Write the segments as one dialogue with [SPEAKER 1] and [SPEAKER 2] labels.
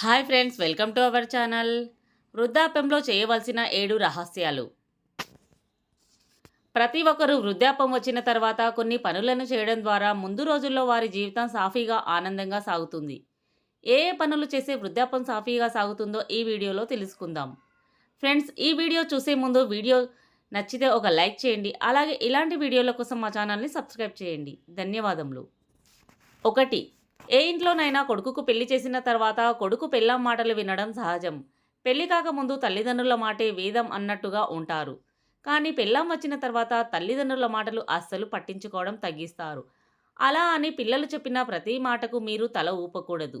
[SPEAKER 1] Hi friends welcome to our channel. వృద్ధాప్యంలో చేయవలసిన ఏడు రహస్యాలు. ప్రతి ఒక్కరూ వృద్ధాప్యం వచ్చిన తర్వాత కొన్ని పనులను చేయడం ద్వారా ముందు రోజుల్లో వారి జీవితం సాఫీగా ఆనందంగా సాగుతుంది. ఏ ఏ పనులు చేసే వృద్ధాప్యం సాఫీగా సాగుతుందో ఈ వీడియోలో తెలుసుకుందాం. ఫ్రెండ్స్ ఈ వీడియో చూసే ముందు వీడియో నచ్చితే ఒక లైక్ చేయండి. అలాగే ఇలాంటి వీడియోల కోసం మా ఛానల్ని సబ్స్క్రైబ్ చేయండి. ధన్యవాదములు. ఒకటి ఏ ఇంట్లోనైనా కొడుకుకు పెళ్ళి చేసిన తర్వాత కొడుకు పెళ్ళాం మాటలు వినడం సహజం. పెళ్ళి కాకముందు తల్లిదండ్రుల మాటే వేదం అన్నట్టుగా ఉంటారు. కానీ పెళ్ళాం వచ్చిన తర్వాత తల్లిదండ్రుల మాటలు అస్సలు పట్టించుకోవడం తగ్గిస్తారు. అలా అని పిల్లలు చెప్పిన ప్రతి మాటకు మీరు తల ఊపకూడదు.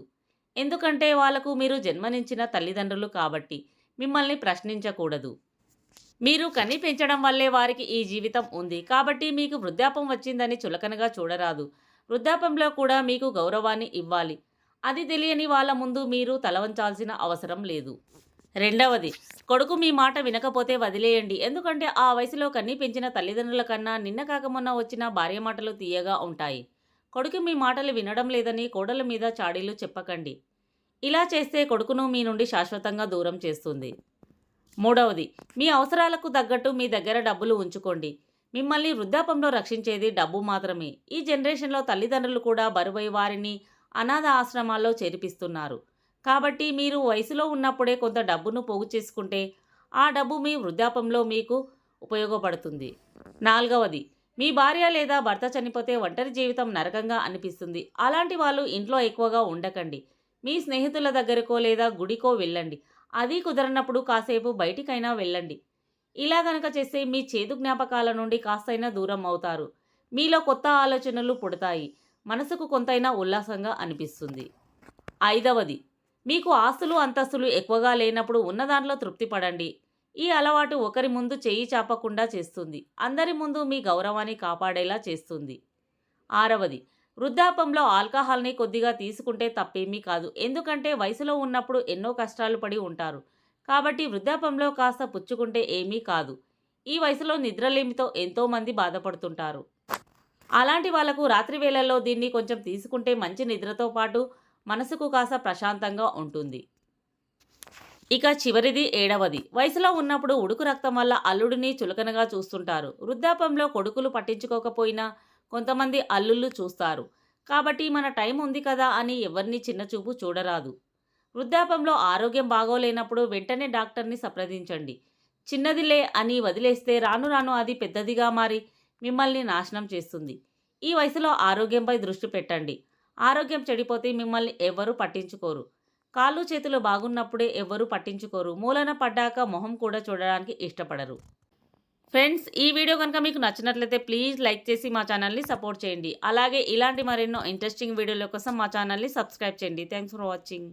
[SPEAKER 1] ఎందుకంటే వాళ్ళకు మీరు జన్మనించిన తల్లిదండ్రులు కాబట్టి మిమ్మల్ని ప్రశ్నించకూడదు. మీరు కని పెంచడం వల్లే వారికి ఈ జీవితం ఉంది. కాబట్టి మీకు వృద్ధాపం వచ్చిందని చులకనగా చూడరాదు. వృద్ధాపంలో కూడా మీకు గౌరవాన్ని ఇవ్వాలి. అది తెలియని వాళ్ళ ముందు మీరు తలవంచాల్సిన అవసరం లేదు. రెండవది కొడుకు మీ మాట వినకపోతే వదిలేయండి. ఎందుకంటే ఆ వయసులో కన్నీ పెంచిన తల్లిదండ్రుల కన్నా నిన్న కాకమున్న వచ్చిన భార్య మాటలు తీయగా ఉంటాయి. కొడుకు మీ మాటలు వినడం లేదని కోడల మీద చాడీలు చెప్పకండి. ఇలా చేస్తే కొడుకును మీ నుండి శాశ్వతంగా దూరం చేస్తుంది. మూడవది మీ అవసరాలకు తగ్గట్టు మీ దగ్గర డబ్బులు ఉంచుకోండి. మిమ్మల్ని వృద్ధాపంలో రక్షించేది డబ్బు మాత్రమే. ఈ జనరేషన్లో తల్లిదండ్రులు కూడా బరువై వారిని అనాథ ఆశ్రమాల్లో చేర్పిస్తున్నారు. కాబట్టి మీరు వయసులో ఉన్నప్పుడే కొంత డబ్బును పోగు చేసుకుంటే ఆ డబ్బు మీ వృద్ధాపంలో మీకు ఉపయోగపడుతుంది. నాలుగవది మీ భార్య లేదా భర్త చనిపోతే ఒంటరి జీవితం నరకంగా అనిపిస్తుంది. అలాంటి వాళ్ళు ఇంట్లో ఎక్కువగా ఉండకండి. మీ స్నేహితుల దగ్గరకో లేదా గుడికో వెళ్ళండి. అది కుదరనప్పుడు కాసేపు బయటికైనా వెళ్ళండి. ఇలా గనక చేస్తే మీ చేదు జ్ఞాపకాల నుండి కాస్తైనా దూరం అవుతారు. మీలో కొత్త ఆలోచనలు పుడతాయి. మనసుకు కొంతైనా ఉల్లాసంగా అనిపిస్తుంది. ఐదవది మీకు ఆస్తులు అంతస్తులు ఎక్కువగా లేనప్పుడు ఉన్న దాంట్లో తృప్తి పడండి. ఈ అలవాటు ఒకరి ముందు చేయి చాపకుండా చేస్తుంది. అందరి ముందు మీ గౌరవాన్ని కాపాడేలా చేస్తుంది. ఆరవది వృద్ధాపంలో ఆల్కహాల్ని కొద్దిగా తీసుకుంటే తప్పేమీ కాదు. ఎందుకంటే వయసులో ఉన్నప్పుడు ఎన్నో కష్టాలు పడి ఉంటారు. కాబట్టి వృద్ధాపంలో కాస్త పుచ్చుకుంటే ఏమీ కాదు. ఈ వయసులో నిద్రలేమితో ఎంతోమంది బాధపడుతుంటారు. అలాంటి వాళ్ళకు రాత్రి వేళల్లో దీన్ని కొంచెం తీసుకుంటే మంచి నిద్రతో పాటు మనసుకు కాస్త ప్రశాంతంగా ఉంటుంది. ఇక చివరిది ఏడవది. వయసులో ఉన్నప్పుడు ఉడుకు రక్తం వల్ల అల్లుడిని చులకనగా చూస్తుంటారు. వృద్ధాపంలో కొడుకులు పట్టించుకోకపోయినా కొంతమంది అల్లుళ్ళు చూస్తారు. కాబట్టి మన టైం ఉంది కదా అని ఎవరిని చిన్నచూపు చూడరాదు. వృద్ధాపంలో ఆరోగ్యం బాగోలేనప్పుడు వెంటనే డాక్టర్ని సంప్రదించండి. చిన్నదిలే అని వదిలేస్తే రాను రాను అది పెద్దదిగా మారి మిమ్మల్ని నాశనం చేస్తుంది. ఈ వయసులో ఆరోగ్యంపై దృష్టి పెట్టండి. ఆరోగ్యం చెడిపోతే మిమ్మల్ని ఎవ్వరూ పట్టించుకోరు. కాళ్ళు చేతులు బాగున్నప్పుడే ఎవ్వరూ పట్టించుకోరు. మూలన పడ్డాక మొహం కూడా చూడడానికి ఇష్టపడరు. ఫ్రెండ్స్ ఈ వీడియో కనుక మీకు నచ్చినట్లయితే ప్లీజ్ లైక్ చేసి మా ఛానల్ని సపోర్ట్ చేయండి. అలాగే ఇలాంటి మరెన్నో ఇంట్రెస్టింగ్ వీడియోల కోసం మా ఛానల్ని సబ్స్క్రైబ్ చేయండి. Thanks for watching.